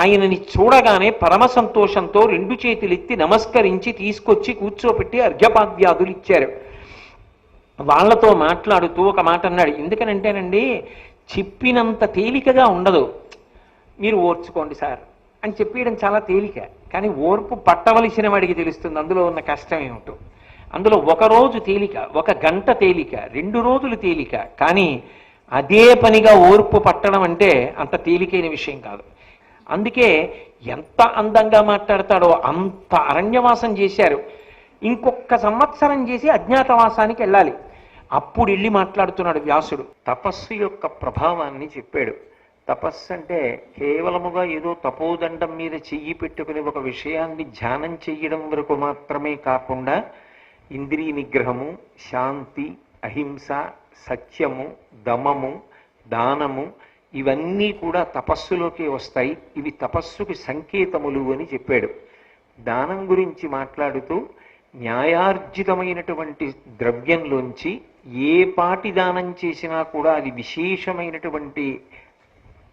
ఆయనని చూడగానే పరమ సంతోషంతో రెండు చేతులెత్తి నమస్కరించి తీసుకొచ్చి కూర్చోపెట్టి అర్ఘ్యపాద్యాదులు ఇచ్చారు. వాళ్ళతో మాట్లాడుతూ ఒక మాట అన్నాడు. ఎందుకనంటేనండి చెప్పినంత తేలికగా ఉండదు. మీరు ఓర్చుకోండి సార్ అని చెప్పేయడం చాలా తేలిక. కానీ ఓర్పు పట్టవలసిన వాడికి తెలుస్తుంది. అందులో ఉన్న కష్టం ఏమిటో. అందులో ఒక రోజు తేలిక ఒక గంట తేలిక రెండు రోజులు తేలిక. కానీ అదే పనిగా ఓర్పు పట్టడం అంటే అంత తేలికైన విషయం కాదు. అందుకే ఎంత అందంగా మాట్లాడతాడో అంత అరణ్యవాసం చేశారు. ఇంకొక సంవత్సరం చేసి అజ్ఞాతవాసానికి వెళ్ళాలి. అప్పుడు వెళ్ళి మాట్లాడుతున్నాడు వ్యాసుడు. తపస్సు యొక్క ప్రభావాన్ని చెప్పాడు. తపస్సు అంటే కేవలముగా ఏదో తపోదండం మీద చెయ్యి పెట్టుకుని ఒక విషయాన్ని ధ్యానం చెయ్యడం వరకు మాత్రమే కాకుండా ఇంద్రియ నిగ్రహము శాంతి అహింస సత్యము దమము దానము ఇవన్నీ కూడా తపస్సులోకి వస్తాయి. ఇవి తపస్సుకి సంకేతములు అని చెప్పాడు. దానం గురించి మాట్లాడుతూ న్యాయార్జితమైనటువంటి ద్రవ్యంలోంచి ఏ పాటి దానం చేసినా కూడా అది విశేషమైనటువంటి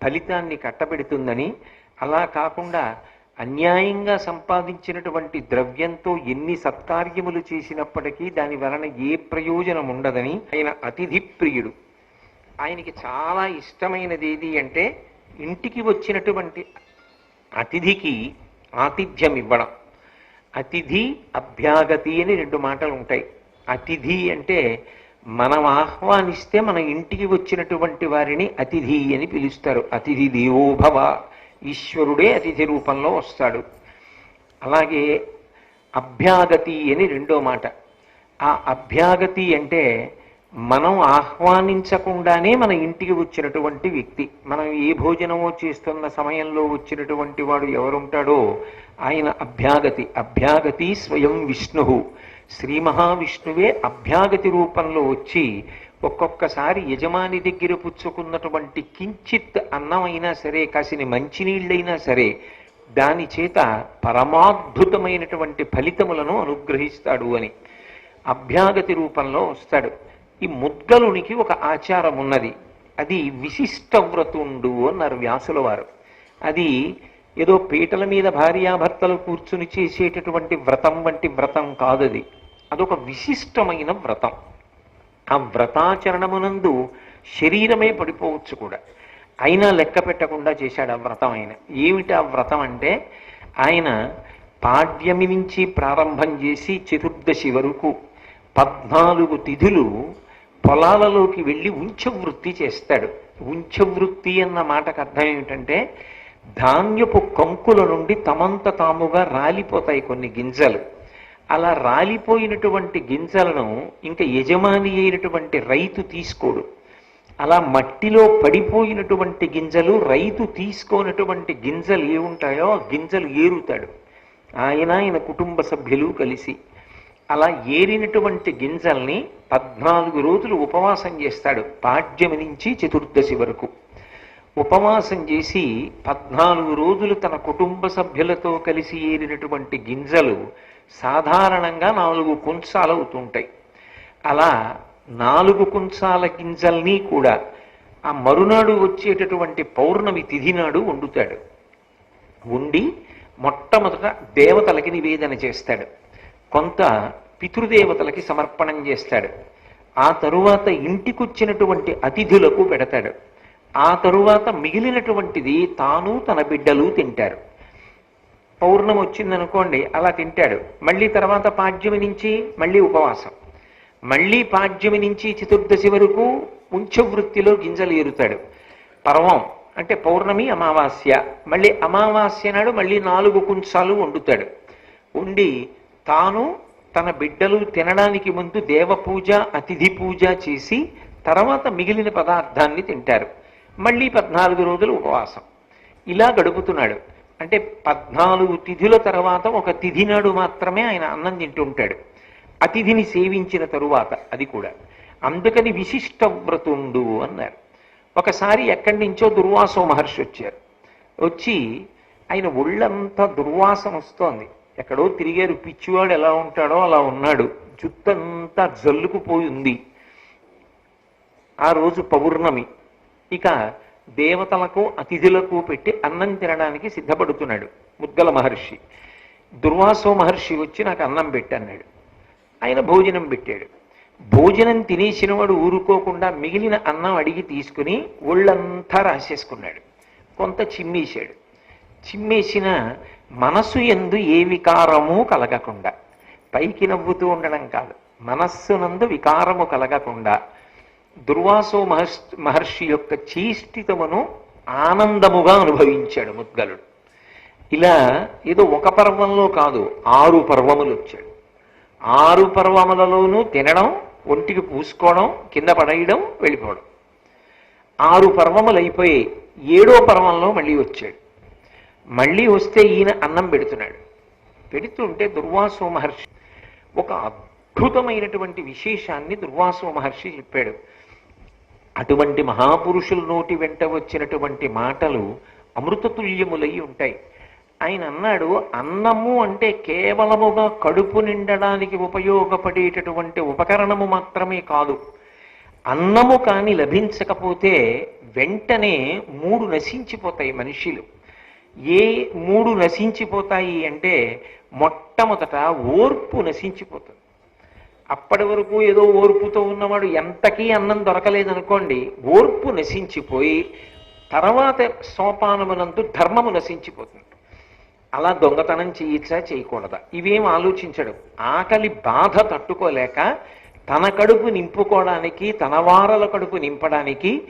ఫలితాన్ని కట్టబెడుతుందని అలా కాకుండా అన్యాయంగా సంపాదించినటువంటి ద్రవ్యంతో ఎన్ని సత్కార్యములు చేసినప్పటికీ దాని వలన ఏ ప్రయోజనం ఉండదని ఆయన అతిథి ప్రియుడు ఆయనకి చాలా ఇష్టమైనది ఏది అంటే ఇంటికి వచ్చినటువంటి అతిథికి ఆతిథ్యం ఇవ్వడం. అతిథి అభ్యాగతి అని రెండు మాటలు ఉంటాయి. అతిథి అంటే మనం ఆహ్వానిస్తే మన ఇంటికి వచ్చినటువంటి వారిని అతిథి అని పిలుస్తారు. అతిథి దేవోభవ ఈశ్వరుడే అతిథి రూపంలో వస్తాడు. అలాగే అభ్యాగతి అని రెండో మాట. ఆ అభ్యాగతి అంటే మనం ఆహ్వానించకుండానే మన ఇంటికి వచ్చినటువంటి వ్యక్తి మనం ఏ భోజనమో చేస్తున్న సమయంలో వచ్చినటువంటి వాడు ఎవరుంటాడో ఆయన అభ్యాగతి అభ్యాగతి స్వయం విష్ణు. శ్రీ మహావిష్ణువే అభ్యాగతి రూపంలో వచ్చి ఒక్కొక్కసారి యజమాని దగ్గర పుచ్చుకున్నటువంటి కించిత్ అన్నమైనా సరే కాసిన మంచినీళ్ళైనా సరే దాని చేత పరమాద్భుతమైనటువంటి ఫలితములను అనుగ్రహిస్తాడు అని. అభ్యాగతి రూపంలో వస్తాడు. ఈ ముద్గలునికి ఒక ఆచారం ఉన్నది. అది విశిష్ట వ్రతుండు అన్నారు వ్యాసుల వారు. అది ఏదో పీటల మీద భార్యాభర్తలు కూర్చుని చేసేటటువంటి వ్రతం వంటి వ్రతం కాదది. అదొక విశిష్టమైన వ్రతం. ఆ వ్రతాచరణమునందు శరీరమే పడిపోవచ్చు కూడా. అయినా లెక్క పెట్టకుండా చేశాడు ఆ వ్రతం ఆయన. ఏమిటి ఆ వ్రతం అంటే ఆయన పాడ్యమి నుంచి ప్రారంభం చేసి చతుర్దశి వరకు పద్నాలుగు తిథులు పొలాలలోకి వెళ్ళి ఉంచవృత్తి చేస్తాడు. ఉంచవృత్తి అన్న మాటకు అర్థం ఏమిటంటే ధాన్యపు కంకుల నుండి తమంత తాముగా రాలిపోతాయి కొన్ని గింజలు. అలా రాలిపోయినటువంటి గింజలను ఇంకా యజమాని అయినటువంటి రైతు తీసుకోడు. అలా మట్టిలో పడిపోయినటువంటి గింజలు రైతు తీసుకోనటువంటి గింజలు ఏముంటాయో ఆ గింజలు ఏరుతాడు. ఆయన ఆయన కుటుంబ సభ్యులు కలిసి అలా ఏరినటువంటి గింజల్ని పద్నాలుగు రోజులు ఉపవాసం చేస్తాడు పాడ్యమి నుంచి చతుర్దశి వరకు. ఉపవాసం చేసి పద్నాలుగు రోజులు తన కుటుంబ సభ్యులతో కలిసి ఏరినటువంటి గింజలు సాధారణంగా నాలుగు కుంచాలు అవుతుంటాయి. అలా నాలుగు కుంచాల గింజల్ని కూడా ఆ మరునాడు వచ్చేటటువంటి పౌర్ణమి తిథి నాడు వండుతాడు. ఉండి మొట్టమొదట దేవతలకి నివేదన చేస్తాడు. కొంత పితృదేవతలకి సమర్పణం చేస్తాడు. ఆ తరువాత ఇంటికొచ్చినటువంటి అతిథులకు పెడతాడు. ఆ తరువాత మిగిలినటువంటిది తాను తన బిడ్డలు తింటారు. పౌర్ణమి వచ్చిందనుకోండి అలా తింటాడు. మళ్ళీ తర్వాత పాడ్యమి నుంచి మళ్ళీ ఉపవాసం. మళ్ళీ పాడ్యమి నుంచి చతుర్దశి వరకు ఉంచవృత్తిలో గింజలు ఏరుతాడు. పర్వం అంటే పౌర్ణమి అమావాస్య మళ్ళీ అమావాస్య నాడు మళ్ళీ నాలుగు కుంచాలు వండుతాడు. వండి తాను తన బిడ్డలు తినడానికి ముందు దేవ పూజ అతిథి పూజ చేసి తర్వాత మిగిలిన పదార్థాన్ని తింటారు. మళ్ళీ పద్నాలుగు రోజులు ఉపవాసం. ఇలా గడుపుతున్నాడు. అంటే పద్నాలుగు తిథుల తర్వాత ఒక తిథి నాడు మాత్రమే ఆయన అన్నం తింటుంటాడు. అతిథిని సేవించిన తరువాత అది కూడా. అందుకని విశిష్ట వ్రతుండు అన్నారు. ఒకసారి ఎక్కడి నుంచో దుర్వాసో మహర్షి వచ్చారు. వచ్చి ఆయన ఒళ్ళంతా దుర్వాసం వస్తోంది. ఎక్కడో తిరిగారు పిచ్చివాడు ఎలా ఉంటాడో అలా ఉన్నాడు. జుత్తంతా జల్లుకుపోయి ఉంది ఆ రోజు పౌర్ణమి. ఇక దేవతలకు అతిథులకు పెట్టి అన్నం తినడానికి సిద్ధపడుతున్నాడు ముద్గల మహర్షి. దుర్వాసో మహర్షి వచ్చి నాకు అన్నం పెట్టన్నాడు ఆయన భోజనం పెట్టాడు. భోజనం తినేసిన వాడు ఊరుకోకుండా మిగిలిన అన్నం అడిగి తీసుకుని ఒళ్ళంతా రాసేసుకున్నాడు. కొంత చిమ్మేశాడు. చిమ్మేసిన మనస్సు ఎందు ఏ వికారము కలగకుండా. పైకి నవ్వుతూ ఉండడం కాదు మనస్సునందు వికారము కలగకుండా దుర్వాసో మహర్షి మహర్షి యొక్క చీష్టితమును ఆనందముగా అనుభవించాడు ముద్గలుడు. ఇలా ఏదో ఒక పర్వంలో కాదు ఆరు పర్వములు వచ్చాడు. ఆరు పర్వములలోనూ తినడం ఒంటికి పూసుకోవడం కింద పడేయడం వెళ్ళిపోవడం. ఆరు పర్వములు అయిపోయి ఏడో పర్వంలో మళ్ళీ వచ్చాడు. మళ్ళీ వస్తే ఈయన అన్నం పెడుతున్నాడు. పెడుతుంటే దుర్వాసో మహర్షి ఒక అద్భుతమైనటువంటి విశేషాన్ని దుర్వాసో మహర్షి చెప్పాడు. అటువంటి మహాపురుషుల నోటి వెంట వచ్చినటువంటి మాటలు అమృతతుల్యములై ఉంటాయి. ఆయన అన్నాడు అన్నము అంటే కేవలముగా కడుపు నిండడానికి ఉపయోగపడేటటువంటి ఉపకరణము మాత్రమే కాదు. అన్నము కానీ లభించకపోతే వెంటనే మూడు నశించిపోతాయి మనుషులు. ఏ మూడు నశించిపోతాయి అంటే మొట్టమొదట ఓర్పు నశించిపోతుంది. అప్పటి వరకు ఏదో ఓర్పుతో ఉన్నవాడు ఎంతకీ అన్నం దొరకలేదనుకోండి ఓర్పు నశించిపోయి తర్వాత సోపానమునందు ధర్మము నశించిపోతుంది. అలా దొంగతనం చేయొచ్చా చేయకూడదా? ఇవేం ఆలోచించడు. ఆకలి బాధ తట్టుకోలేక తన కడుపు నింపుకోవడానికి తన వారల కడుపు నింపడానికి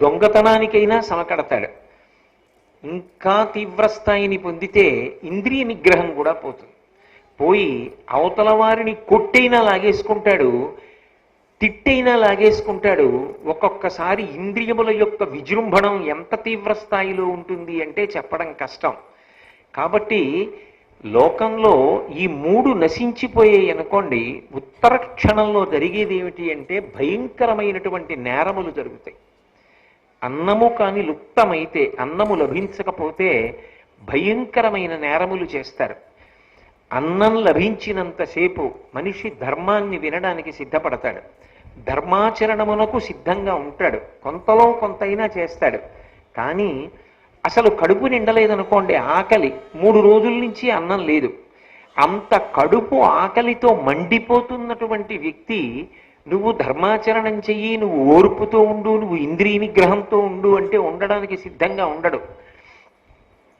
దొంగతనానికైనా సమకడతాడు ఇంకా తీవ్రస్థాయిని పొందితే ఇంద్రియ నిగ్రహం కూడా పోతుంది. పోయి అవతల వారిని కొట్టైనా లాగేసుకుంటాడు తిట్టైనా లాగేసుకుంటాడు ఒక్కొక్కసారి ఇంద్రియముల యొక్క విజృంభణం ఎంత తీవ్ర స్థాయిలో ఉంటుంది అంటే చెప్పడం కష్టం. కాబట్టి లోకంలో ఈ మూడు నశించిపోయాయి అనుకోండి ఉత్తర క్షణంలో జరిగేది ఏమిటి అంటే భయంకరమైనటువంటి నేరములు జరుగుతాయి. అన్నము కాని లుప్తమైతే అన్నము లభించకపోతే భయంకరమైన నేరములు చేస్తారు. అన్నం లభించినంతసేపు మనిషి ధర్మాన్ని వినడానికి సిద్ధపడతాడు. ధర్మాచరణమునకు సిద్ధంగా ఉంటాడు. కొంతలో కొంతైనా చేస్తాడు. కానీ అసలు కడుపు నిండలేదనుకోండి ఆకలి. మూడు రోజుల నుంచి అన్నం లేదు. అంత కడుపు ఆకలితో మండిపోతున్నటువంటి వ్యక్తి నువ్వు ధర్మాచరణం చెయ్యి నువ్వు ఓర్పుతో ఉండు నువ్వు ఇంద్రియ నిగ్రహంతో ఉండు అంటే ఉండడానికి సిద్ధంగా ఉండడు.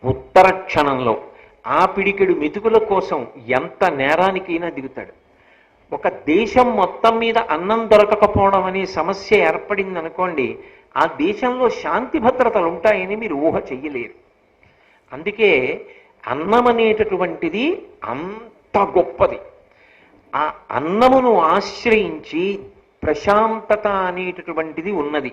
ఉత్తర క్షణంలో ఆ పిడికెడు మెతుకుల కోసం ఎంత నేరానికైనా దిగుతాడు. ఒక దేశం మొత్తం మీద అన్నం దొరకకపోవడం అనే సమస్య ఏర్పడింది అనుకోండి ఆ దేశంలో శాంతి భద్రతలు ఉంటాయని మీరు ఊహ చెయ్యలేరు. అందుకే అన్నం అనేటటువంటిది అంత గొప్పది. ఆ అన్నమును ఆశ్రయించి ప్రశాంతత అనేటటువంటిది ఉన్నది.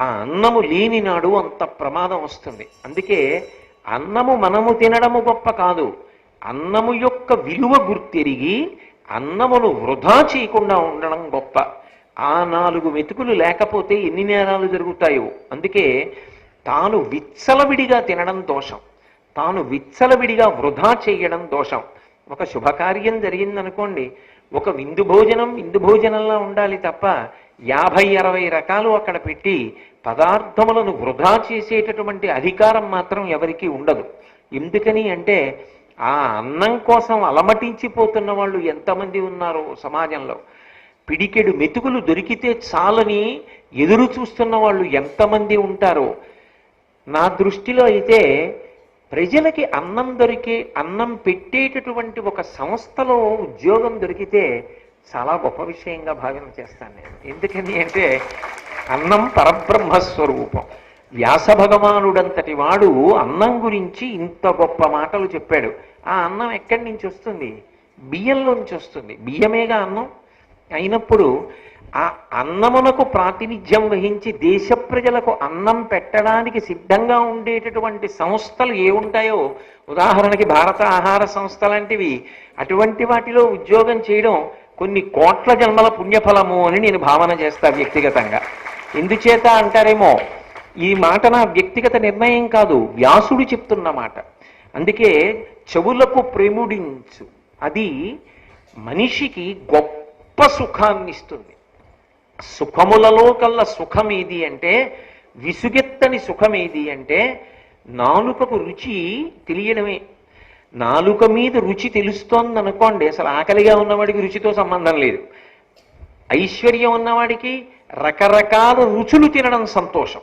ఆ అన్నము లేని నాడు అంత ప్రమాదం వస్తుంది. అందుకే అన్నము మనము తినడము గొప్ప కాదు. అన్నము యొక్క విలువ గుర్తెరిగి అన్నమును వృధా చేయకుండా ఉండడం గొప్ప. ఆ నాలుగు మెతుకులు లేకపోతే ఎన్ని నేరాలు జరుగుతాయో. అందుకే తాను విచ్చలవిడిగా తినడం దోషం. తాను విచ్చలవిడిగా వృధా చేయడం దోషం. ఒక శుభకార్యం జరిగిందనుకోండి ఒక విందు భోజనం విందు భోజనంలా ఉండాలి తప్ప యాభై అరవై రకాలు అక్కడ పెట్టి పదార్థములను వృధా చేసేటటువంటి అధికారం మాత్రం ఎవరికీ ఉండదు. ఎందుకని అంటే ఆ అన్నం కోసం అలమటించిపోతున్న వాళ్ళు ఎంతమంది ఉన్నారు సమాజంలో. పిడికెడు మెతుకులు దొరికితే చాలని ఎదురు చూస్తున్న వాళ్ళు ఎంతమంది ఉంటారో. నా దృష్టిలో అయితే ప్రజలకి అన్నం దొరికే అన్నం పెట్టేటటువంటి ఒక సంస్థలో ఉద్యోగం దొరికితే చాలా గొప్ప విషయంగా భావన చేస్తాను నేను. ఎందుకని అంటే అన్నం పరబ్రహ్మ స్వరూపం వ్యాస భగవానుడంతటి వాడు అన్నం గురించి ఇంత గొప్ప మాటలు చెప్పాడు. ఆ అన్నం ఎక్కడి నుంచి వస్తుంది? బియ్యంలోంచి వస్తుంది. బియ్యమేగా అన్నం? అయినప్పుడు ఆ అన్నమునకు ప్రాతినిధ్యం వహించి దేశ ప్రజలకు అన్నం పెట్టడానికి సిద్ధంగా ఉండేటటువంటి సంస్థలు ఏ ఉంటాయో ఉదాహరణకి భారత ఆహార సంస్థ లాంటివి అటువంటి వాటిలో ఉద్యోగం చేయడం కొన్ని కోట్ల జన్మల పుణ్యఫలము అని నేను భావన చేస్తా వ్యక్తిగతంగా. ఎందుచేత అంటారేమో ఈ మాట నా వ్యక్తిగత నిర్ణయం కాదు వ్యాసుడు చెప్తున్న మాట. అందుకే చెవులకు ప్రేముడించు. అది మనిషికి గొప్ప సుఖాన్ని ఇస్తుంది సుఖములలో కల్లా సుఖమేది అంటే విసుగెత్తని సుఖమేది అంటే నాలుకకు రుచి తెలియడమే. నాలుక మీద రుచి తెలుస్తోంది అనుకోండి అసలు ఆకలిగా ఉన్నవాడికి రుచితో సంబంధం లేదు. ఐశ్వర్యం ఉన్నవాడికి రకరకాల రుచులు తినడం సంతోషం.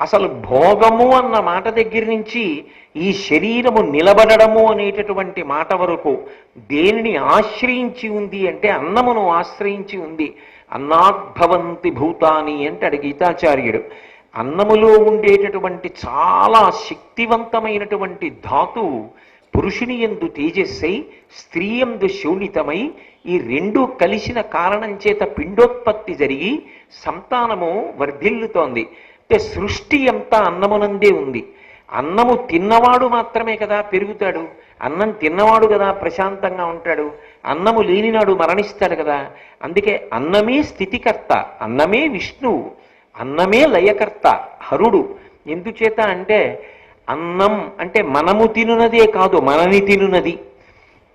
అసలు భోగము అన్న మాట దగ్గర నుంచి ఈ శరీరము నిలబడము అనేటటువంటి మాట వరకు దేనిని ఆశ్రయించి ఉంది అంటే అన్నమును ఆశ్రయించి ఉంది. అన్నాద్భవంతి భూతాని అంటాడు గీతాచార్యుడు అన్నములో ఉండేటటువంటి చాలా శక్తివంతమైనటువంటి ధాతువు పురుషుని ఎందు తేజస్సై స్త్రీ ఎందు శోణితమై ఈ రెండు కలిసిన కారణం చేత పిండోత్పత్తి జరిగి సంతానము వర్ధిల్లుతోంది. అంటే సృష్టి అంతా అన్నమునందే ఉంది. అన్నము తిన్నవాడు మాత్రమే కదా పెరుగుతాడు. అన్నం తిన్నవాడు కదా ప్రశాంతంగా ఉంటాడు అన్నము లేనినాడు మరణిస్తాడు కదా. అందుకే అన్నమే స్థితికర్త అన్నమే విష్ణువు అన్నమే లయకర్త హరుడు. ఎందుచేత అంటే అన్నం అంటే మనము తినునదే కాదు మనని తినునది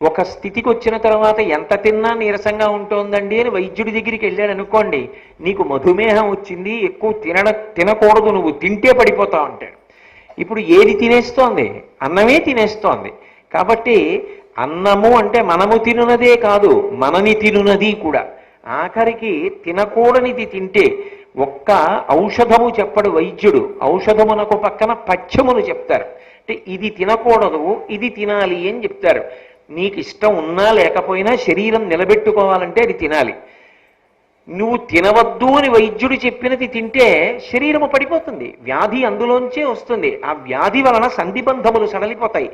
ఒక స్థితికి వచ్చిన తర్వాత ఎంత తిన్నా నీరసంగా ఉంటోందండి అని వైద్యుడి దగ్గరికి వెళ్ళాడు అనుకోండి నీకు మధుమేహం వచ్చింది ఎక్కువ తినడ తినకూడదు నువ్వు తింటే పడిపోతావు అంటాడు. ఇప్పుడు ఏది తినేస్తోంది? అన్నమే తినేస్తోంది. కాబట్టి అన్నము అంటే మనము తినునదే కాదు మనని తినునది కూడా. ఆఖరికి తినకూడనిది తింటే ఒక్క ఔషధము చెప్పడు వైద్యుడు. ఔషధమునకు పక్కన పచ్చమును చెప్తారు. అంటే ఇది తినకూడదు ఇది తినాలి అని చెప్తారు. నీకు ఇష్టం ఉన్నా లేకపోయినా శరీరం నిలబెట్టుకోవాలంటే అది తినాలి. నువ్వు తినవద్దు అని వైద్యుడు చెప్పినది తింటే శరీరము పడిపోతుంది. వ్యాధి అందులోంచే వస్తుంది. ఆ వ్యాధి వలన సంధిబంధములు సడలిపోతాయి.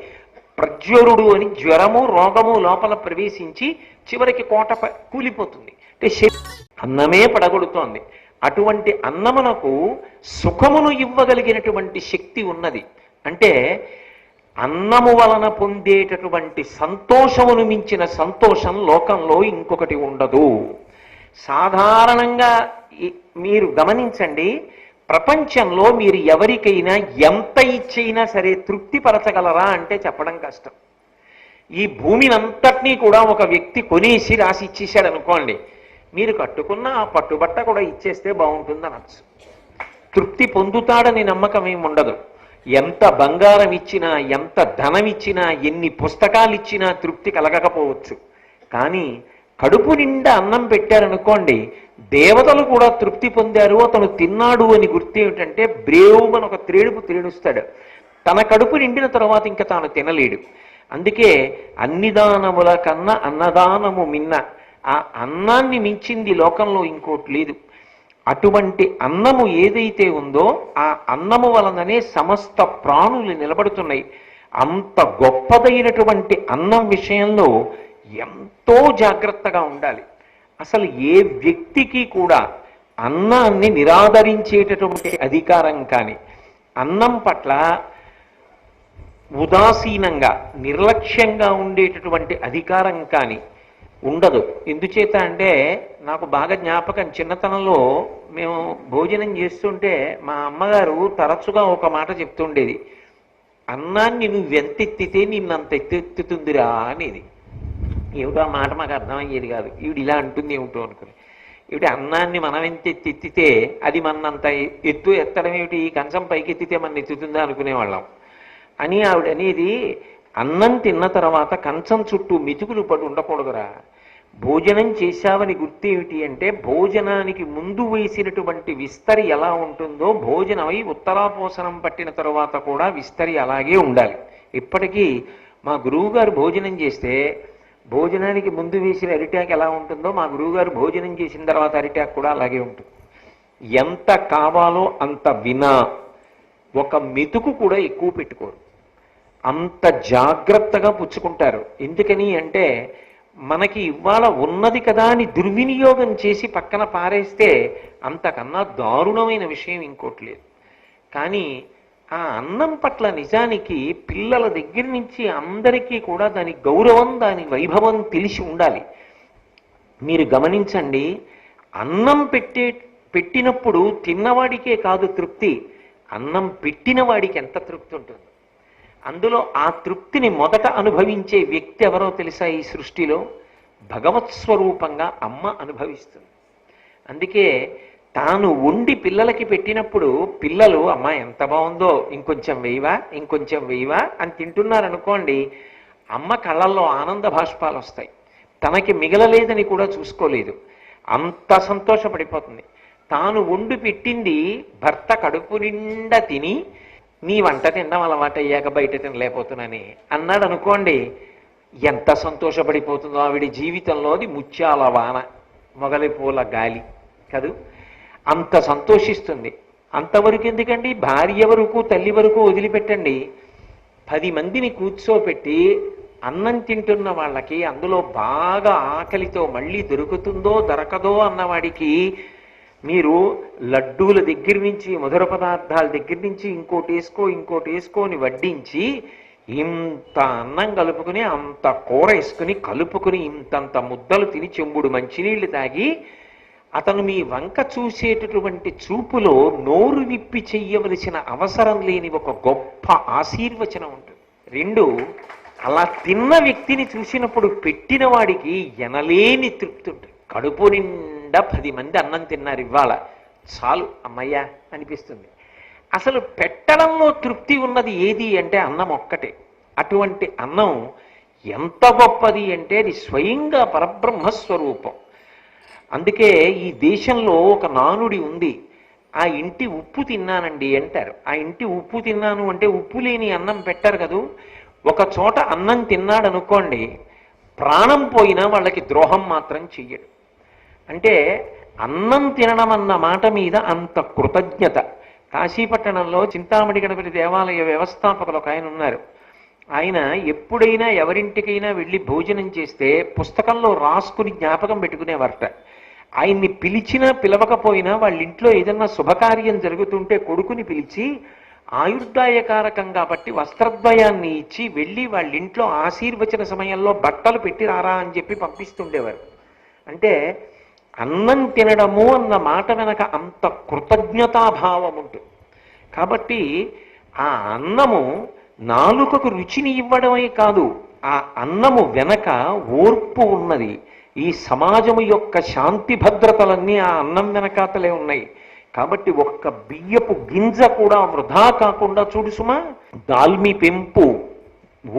ప్రజ్వరుడు అని జ్వరము రోగము లోపల ప్రవేశించి చివరికి కోట కూలిపోతుంది. అంటే అన్నమే పడగొడుతోంది. అటువంటి అన్నమునకు సుఖమును ఇవ్వగలిగినటువంటి శక్తి ఉన్నది. అంటే అన్నము వలన పొందేటటువంటి సంతోషమును మించిన సంతోషం లోకంలో ఇంకొకటి ఉండదు. సాధారణంగా మీరు గమనించండి ప్రపంచంలో మీరు ఎవరికైనా ఎంత ఇచ్చైనా సరే తృప్తిపరచగలరా అంటే చెప్పడం కష్టం. ఈ భూమినంతటినీ కూడా ఒక వ్యక్తి కొనేసి రాసి ఇచ్చేసాడు అనుకోండి మీరు కట్టుకున్న ఆ పట్టుబట్ట కూడా ఇచ్చేస్తే బాగుంటుంది అనొచ్చు. తృప్తి పొందుతాడని నమ్మకం ఏమి ఉండదు. ఎంత బంగారం ఇచ్చినా ఎంత ధనం ఇచ్చినా ఎన్ని పుస్తకాలు ఇచ్చినా తృప్తి కలగకపోవచ్చు. కానీ కడుపు నిండా అన్నం పెట్టారనుకోండి దేవతలు కూడా తృప్తి పొందారు అతను తిన్నాడు అని గుర్తు ఏమిటంటే బ్రేవుమని ఒక త్రేడుపు త్రేడుస్తాడు తన కడుపు నిండిన తర్వాత ఇంకా తాను తినలేడు. అందుకే అన్ని దానముల కన్నా అన్నదానము మిన్న ఆ అన్నాన్ని మించింది లోకంలో ఇంకోటి లేదు. అటువంటి అన్నము ఏదైతే ఉందో ఆ అన్నము వలననే సమస్త ప్రాణులు నిలబడుతున్నాయి. అంత గొప్పదైనటువంటి అన్నం విషయంలో ఎంతో జాగ్రత్తగా ఉండాలి. అసలు ఏ వ్యక్తికి కూడా అన్నాన్ని నిరాదరించేటటువంటి అధికారం కానీ అన్నం పట్ల ఉదాసీనంగా నిర్లక్ష్యంగా ఉండేటటువంటి అధికారం కానీ ఉండదు. ఎందుచేత అంటే నాకు బాగా జ్ఞాపకం చిన్నతనంలో మేము భోజనం చేస్తుంటే మా అమ్మగారు తరచుగా ఒక మాట చెప్తుండేది అన్నాన్ని నువ్వు ఎంత ఎత్తితే నిన్నంత ఎత్తెత్తుతుందిరా అనేది. ఏమిటో ఆ మాట మాకు అర్థమయ్యేది కాదు. ఈవిడ ఇలా అంటుంది ఏమిటో అనుకుని. ఈవిడ అన్నాన్ని మనం ఎంత ఎత్తితే అది మనంత ఎత్తు ఎత్తడం ఏమిటి? ఈ కంచం పైకి ఎత్తితే మన ఎత్తుతుందా అనుకునేవాళ్ళం. అని ఆవిడ అనేది అన్నం తిన్న తర్వాత కంచం చుట్టూ మితుకులు పడి ఉండకూడదురా. భోజనం చేశావని గుర్తు ఏమిటి అంటే భోజనానికి ముందు వేసినటువంటి విస్తరి ఎలా ఉంటుందో భోజనమై ఉత్తరాపోసనం పట్టిన తర్వాత కూడా విస్తరి అలాగే ఉండాలి. ఇప్పటికీ మా గురువు గారు భోజనం చేస్తే భోజనానికి ముందు వేసిన అరిటాక్ ఎలా ఉంటుందో మా గురువుగారు భోజనం చేసిన తర్వాత అరిటాక్ కూడా అలాగే ఉంటుంది. ఎంత కావాలో అంత వినా ఒక మెతుకు కూడా ఎక్కువ పెట్టుకోరు. అంత జాగ్రత్తగా పుచ్చుకుంటారు. ఎందుకని అంటే మనకి ఇవాళ ఉన్నది కదా అని దుర్వినియోగం చేసి పక్కన పారేస్తే అంతకన్నా దారుణమైన విషయం ఇంకోటి లేదు. కానీ ఆ అన్నం పట్ల నిజానికి పిల్లల దగ్గర నుంచి అందరికీ కూడా దాని గౌరవం దాని వైభవం తెలిసి ఉండాలి. మీరు గమనించండి అన్నం పెట్టే పెట్టినప్పుడు తిన్నవాడికే కాదు తృప్తి. అన్నం పెట్టిన వాడికి ఎంత తృప్తి ఉంటుంది? అందులో ఆ తృప్తిని మొదట అనుభవించే వ్యక్తి ఎవరో తెలుసా ఈ సృష్టిలో? భగవత్ స్వరూపంగా అమ్మ అనుభవిస్తుంది. అందుకే తాను వండి పిల్లలకి పెట్టినప్పుడు పిల్లలు అమ్మ ఎంత బాగుందో ఇంకొంచెం వేయవా ఇంకొంచెం వేయవా అని తింటున్నారనుకోండి అమ్మ కళ్ళల్లో ఆనంద భాష్పాలు వస్తాయి తనకి మిగలలేదని కూడా చూసుకోలేదు. అంత సంతోషపడిపోతుంది. తాను వండి పెట్టింది భర్త కడుపు నిండా తిని నీ వంట తినడం అలవాటయ్యాక బయట తినలేకపోతున్నానే అన్నాడు అనుకోండి ఎంత సంతోషపడిపోతుందో ఆవిడ జీవితంలో అది ముత్యాల వాన మొగలి పూల గాలి కదూ? అంత సంతోషిస్తుంది. అంతవరకు ఎందుకండి? భార్య వరకు తల్లి వరకు వదిలిపెట్టండి. పది మందిని కూర్చోపెట్టి అన్నం తింటున్న వాళ్ళకి అందులో బాగా ఆకలితో మళ్ళీ దొరుకుతుందో దొరకదో అన్నవాడికి మీరు లడ్డూల దగ్గర నుంచి మధుర పదార్థాల దగ్గర నుంచి ఇంకోటి వేసుకో ఇంకోటి వేసుకొని వడ్డించి ఇంత అన్నం కలుపుకుని అంత కూర వేసుకుని కలుపుకుని ఇంతంత ముద్దలు తిని చెంబుడు మంచినీళ్ళు తాగి అతను మీ వంక చూసేటటువంటి చూపులో నోరు విప్పి చెయ్యవలసిన అవసరం లేని ఒక గొప్ప ఆశీర్వచనం ఉంటుంది. రెండు అలా తిన్న వ్యక్తిని చూసినప్పుడు పెట్టిన వాడికి ఎనలేని తృప్తి ఉంటుంది. కడుపు నిండా పది మంది అన్నం తిన్నారు ఇవాళ. చాలు అమ్మయ్యా అనిపిస్తుంది. అసలు పెట్టడంలో తృప్తి ఉన్నది ఏది అంటే అన్నం ఒక్కటే. అటువంటి అన్నం ఎంత గొప్పది అంటే అది స్వయంగా పరబ్రహ్మస్వరూపం. అందుకే ఈ దేశంలో ఒక నానుడి ఉంది. ఆ ఇంటి ఉప్పు తిన్నానండి అంటారు. ఆ ఇంటి ఉప్పు తిన్నాను అంటే ఉప్పు లేని అన్నం పెట్టారు కదూ? ఒక చోట అన్నం తిన్నాడు అనుకోండి ప్రాణం పోయినా వాళ్ళకి ద్రోహం మాత్రం చెయ్యడు. అంటే అన్నం తినడం అన్న మాట మీద అంత కృతజ్ఞత. కాశీపట్టణంలో చింతామణి గణపతి దేవాలయ వ్యవస్థాపకులు ఒక ఆయన ఉన్నారు. ఆయన ఎప్పుడైనా ఎవరింటికైనా వెళ్ళి భోజనం చేస్తే పుస్తకంలో రాసుకుని జ్ఞాపకం పెట్టుకునేవారట. ఆయన్ని పిలిచినా పిలవకపోయినా వాళ్ళ ఇంట్లో ఏదన్నా శుభకార్యం జరుగుతుంటే కొడుకుని పిలిచి ఆయుర్దాయకారకం కాబట్టి వస్త్రద్వయాన్ని ఇచ్చి వెళ్ళి వాళ్ళ ఇంట్లో ఆశీర్వచన సమయంలో బట్టలు పెట్టి రారా అని చెప్పి పంపిస్తుండేవారు. అంటే అన్నం తినడము అన్న మాట వెనక అంత కృతజ్ఞతాభావం ఉంటుంది. కాబట్టి ఆ అన్నము నాలుకకు రుచిని ఇవ్వడమే కాదు ఆ అన్నము వెనక ఓర్పు ఉన్నది. ఈ సమాజము యొక్క శాంతి భద్రతలన్నీ ఆ అన్నం వెనకాతలే ఉన్నాయి. కాబట్టి ఒక్క బియ్యపు గింజ కూడా వృధా కాకుండా చూడు సుమా దాల్మి పెంపు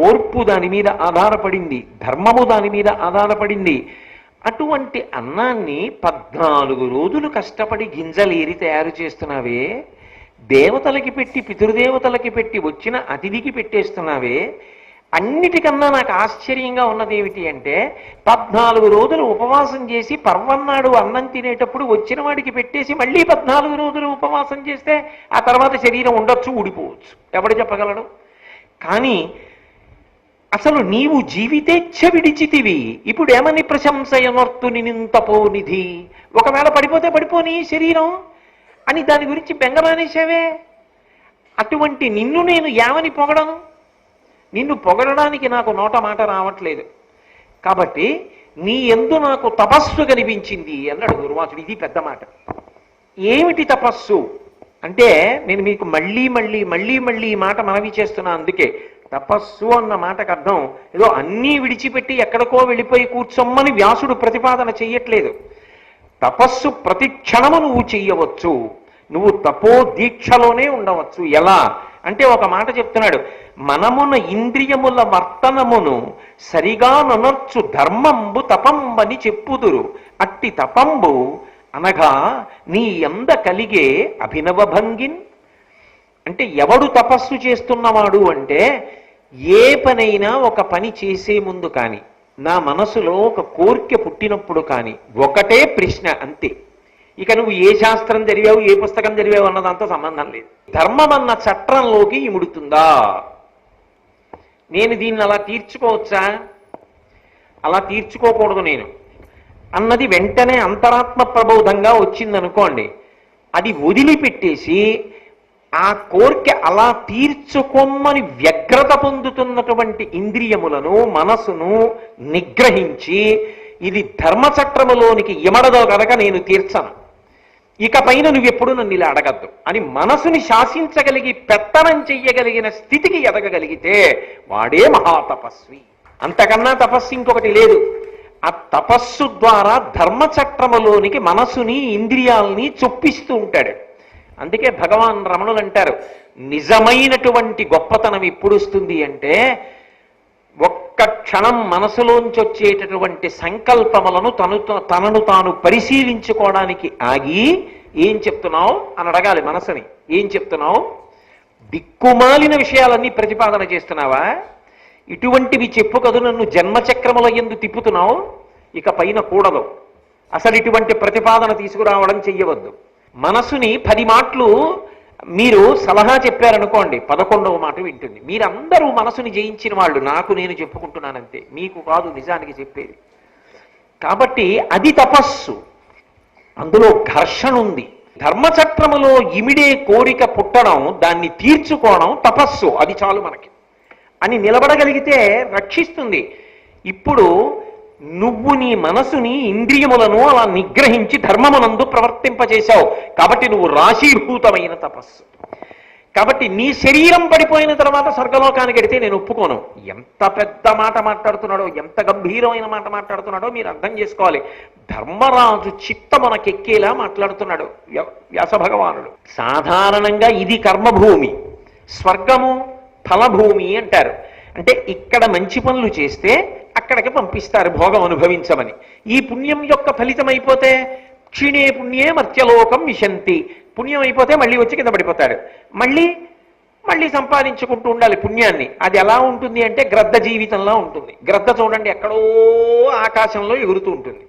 ఓర్పు దాని మీద ఆధారపడింది ధర్మము దాని మీద ఆధారపడింది. అటువంటి అన్నాన్ని పద్నాలుగు రోజులు కష్టపడి గింజలేరి తయారు చేస్తున్నావే దేవతలకి పెట్టి పితృదేవతలకి పెట్టి వచ్చిన అతిథికి పెట్టేస్తున్నావే అన్నిటికన్నా నాకు ఆశ్చర్యంగా ఉన్నది ఏమిటి అంటే పద్నాలుగు రోజులు ఉపవాసం చేసి పర్వన్నాడు అన్నం తినేటప్పుడు వచ్చిన వాడికి పెట్టేసి మళ్ళీ పద్నాలుగు రోజులు ఉపవాసం చేస్తే ఆ తర్వాత శరీరం ఉండొచ్చు ఊడిపోవచ్చు. ఎవడు చెప్పగలడు? కానీ అసలు నీవు జీవితేచ్ఛ విడిచితివి ఇప్పుడు ఏమని ప్రశంసయనొర్తు నింతపోనిధి? ఒకవేళ పడిపోతే పడిపోని శరీరం. అని దాని గురించి బెంగమానేశావే అటువంటి నిన్ను నేను ఏమని పొగడను? నిన్ను పొగడడానికి నాకు నోట మాట రావట్లేదు. కాబట్టి నీ ఎందు నాకు తపస్సు కనిపించింది అన్నాడు గురువాసుడు ఇది పెద్ద మాట. ఏమిటి తపస్సు? అంటే నేను మీకు మళ్ళీ మళ్ళీ మళ్ళీ మళ్ళీ ఈ మాట మనవి చేస్తున్నా అందుకే. తపస్సు అన్న మాటకు అర్థం ఏదో అన్నీ విడిచిపెట్టి ఎక్కడికో వెళ్ళిపోయి కూర్చోమ్మని వ్యాసుడు ప్రతిపాదన చెయ్యట్లేదు. తపస్సు ప్రతి క్షణము నువ్వు చెయ్యవచ్చు. నువ్వు తపో దీక్షలోనే ఉండవచ్చు. ఎలా? అంటే ఒక మాట చెప్తున్నాడు మనమున ఇంద్రియముల వర్తనమును సరిగా నొనర్చు ధర్మంబు తపంబని చెప్పుదురు. అట్టి తపంబు అనగా నీ ఎంద కలిగే అభినవ భంగిన్. అంటే ఎవడు తపస్సు చేస్తున్నవాడు అంటే ఏ పనైనా ఒక పని చేసే ముందు కానీ నా మనసులో ఒక కోరిక పుట్టినప్పుడు కానీ ఒకటే ప్రశ్న అంతే. ఇక నువ్వు ఏ శాస్త్రం చదివావు ఏ పుస్తకం చదివావు అన్నదంతా సంబంధం లేదు. ధర్మం అన్న చట్రంలోకి ఇముడుతుందా? నేను దీన్ని అలా తీర్చుకోవచ్చా? అలా తీర్చుకోకూడదు నేను. అన్నది వెంటనే అంతరాత్మ ప్రబోధంగా వచ్చిందనుకోండి అది వదిలిపెట్టేసి ఆ కోరిక అలా తీర్చుకోమని వ్యగ్రత పొందుతున్నటువంటి ఇంద్రియములను మనసును నిగ్రహించి ఇది ధర్మచట్రములోనికి ఇమడదో కనుక నేను తీర్చను. ఇక పైన నువ్వెప్పుడు నన్ను ఇలా అడగద్దు. అని మనసుని శాసించగలిగి పెత్తనం చెయ్యగలిగిన స్థితికి ఎదగగలిగితే వాడే మహాతపస్వి. అంతకన్నా తపస్సు ఇంకొకటి లేదు. ఆ తపస్సు ద్వారా ధర్మచక్రములోనికి మనసుని ఇంద్రియాలని చొప్పిస్తూ ఉంటాడు. అందుకే భగవాన్ రమణులు అంటారు నిజమైనటువంటి గొప్పతనం ఎప్పుడు వస్తుంది అంటే ఒక్క క్షణం మనసులోంచి వచ్చేటటువంటి సంకల్పములను తను తనను తాను పరిశీలించుకోవడానికి ఆగి ఏం చెప్తున్నావు అని అడగాలి మనసుని. ఏం చెప్తున్నావు? దిక్కుమాలిన విషయాలన్నీ ప్రతిపాదన చేస్తున్నావా? ఇటువంటివి చెప్పు కదు నన్ను జన్మచక్రముల ఎందు తిప్పుతున్నావు? ఇక పైన కూడదు. అసలు ఇటువంటి ప్రతిపాదన తీసుకురావడం చెయ్యవద్దు. మనసుని పది మాటలు మీరు సలహా చెప్పారనుకోండి పదకొండవ మాట వింటుంది. మీరందరూ మనసుని జయించిన వాళ్ళు నాకు నేను చెప్పుకుంటున్నానంతే. మీకు కాదు నిజానికి చెప్పేది. కాబట్టి అది తపస్సు. అందులో ఘర్షణ ఉంది. ధర్మచక్రములో ఇమిడే కోరిక పుట్టడం దాన్ని తీర్చుకోవడం తపస్సు. అది చాలు మనకి. అని నిలబడగలిగితే రక్షిస్తుంది. ఇప్పుడు నువ్వు నీ మనసుని ఇంద్రియములను అలా నిగ్రహించి ధర్మమునందు ప్రవర్తింపజేశావు కాబట్టి నువ్వు రాశీభూతమైన తపస్సు. కాబట్టి నీ శరీరం పడిపోయిన తర్వాత స్వర్గలోకానికి వెడితే నేను ఒప్పుకోను. ఎంత పెద్ద మాట మాట్లాడుతున్నాడో ఎంత గంభీరమైన మాట మాట్లాడుతున్నాడో మీరు అర్థం చేసుకోవాలి. ధర్మరాజు చిత్త మనకెక్కేలా మాట్లాడుతున్నాడు వ్యాస భగవానుడు. సాధారణంగా ఇది కర్మభూమి. స్వర్గము ఫలభూమి అంటారు. అంటే ఇక్కడ మంచి పనులు చేస్తే అక్కడికి పంపిస్తారు భోగం అనుభవించమని. ఈ పుణ్యం యొక్క ఫలితం అయిపోతే క్షీణే పుణ్యే మర్త్యలోకం విశంతి. పుణ్యం అయిపోతే మళ్ళీ వచ్చి కింద పడిపోతాడు. మళ్ళీ మళ్ళీ సంపాదించుకుంటూ ఉండాలి పుణ్యాన్ని. అది ఎలా ఉంటుంది అంటే గ్రద్ద జీవితంలా ఉంటుంది. గ్రద్ద చూడండి ఎక్కడో ఆకాశంలో ఎగురుతూ ఉంటుంది.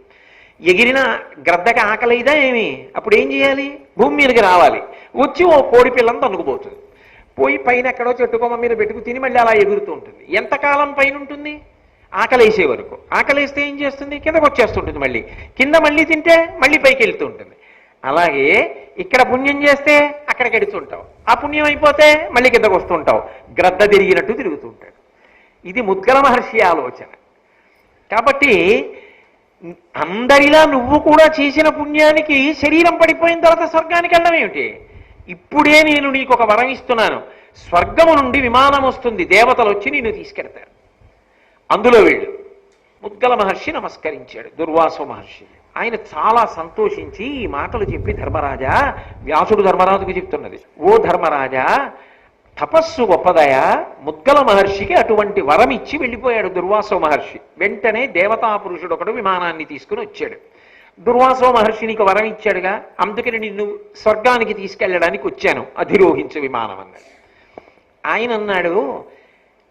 ఎగిరిన గ్రద్దకి ఆకలిదా ఏమి? అప్పుడు ఏం చేయాలి? భూమి మీదకి రావాలి. వచ్చి ఓ కోడి పిల్లని తనుకుపోతుంది పోయి పైన ఎక్కడో చెట్టుకొమ్మ మీద పెట్టుకు తిని మళ్ళీ అలా ఎగురుతూ ఉంటుంది. ఎంతకాలం పైన ఉంటుంది? ఆకలేసే వరకు. ఆకలేస్తే ఏం చేస్తుంది? కిందకు వచ్చేస్తుంటుంది మళ్ళీ. కింద మళ్ళీ తింటే మళ్ళీ పైకి వెళ్తూ ఉంటుంది అలాగే ఇక్కడ పుణ్యం చేస్తే అక్కడికి ఎడుతుంటావు ఆ పుణ్యం అయిపోతే మళ్ళీ కిందకు వస్తుంటావు. గ్రద్ద తిరిగినట్టు తిరుగుతూ ఉంటాడు ఇది ముద్గల మహర్షి ఆలోచన. కాబట్టి అందరిలా నువ్వు కూడా చేసిన పుణ్యానికి శరీరం పడిపోయిన తర్వాత స్వర్గానికి వెళ్ళడం ఏమిటి? ఇప్పుడే నేను నీకు ఒక వరం ఇస్తున్నాను. స్వర్గము నుండి విమానం వస్తుంది. దేవతలు వచ్చి నేను తీసుకెళ్తాను అందులో వెళ్ళు ముద్గల మహర్షి నమస్కరించాడు. దుర్వాస మహర్షి. ఆయన చాలా సంతోషించి ఈ మాటలు చెప్పి ధర్మరాజా వ్యాసుడు ధర్మరాజుకు చెప్తున్నది. ఓ ధర్మరాజా తపస్సు గొప్పదయ. ముద్గల మహర్షికి అటువంటి వరం ఇచ్చి వెళ్ళిపోయాడు దుర్వాసో మహర్షి. వెంటనే దేవతా పురుషుడు ఒకడు విమానాన్ని తీసుకుని వచ్చాడు. దుర్వాసో మహర్షి నీకు వరం ఇచ్చాడుగా? అందుకని నిన్ను స్వర్గానికి తీసుకెళ్ళడానికి వచ్చాను. అధిరోహించు విమానం అన్నాడు. ఆయన అన్నాడు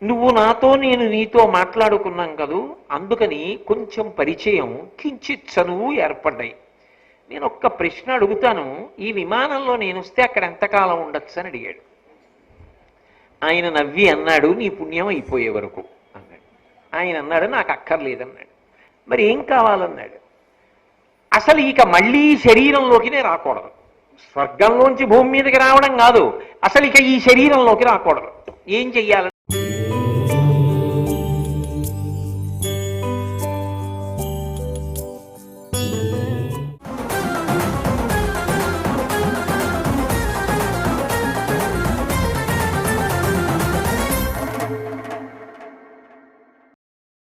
నువ్వు నాతో నేను నీతో మాట్లాడుకున్నాం కదూ? అందుకని కొంచెం పరిచయం కించిత్ చనువు ఏర్పడ్డాయి. నేను ఒక్క ప్రశ్న అడుగుతాను ఈ విమానంలో నేను వస్తే అక్కడ ఎంతకాలం ఉండొచ్చు అని అడిగాడు. ఆయన నవ్వి అన్నాడు నీ పుణ్యం అయిపోయే వరకు అన్నాడు. ఆయన అన్నాడు నాకు అక్కర్లేదన్నాడు. మరి ఏం కావాలన్నాడు? అసలు ఇక మళ్ళీ శరీరంలోకినే రాకూడదు. స్వర్గంలోంచి భూమి మీదకి రావడం కాదు అసలు ఇక ఈ శరీరంలోకి రాకూడదు. ఏం చెయ్యాలని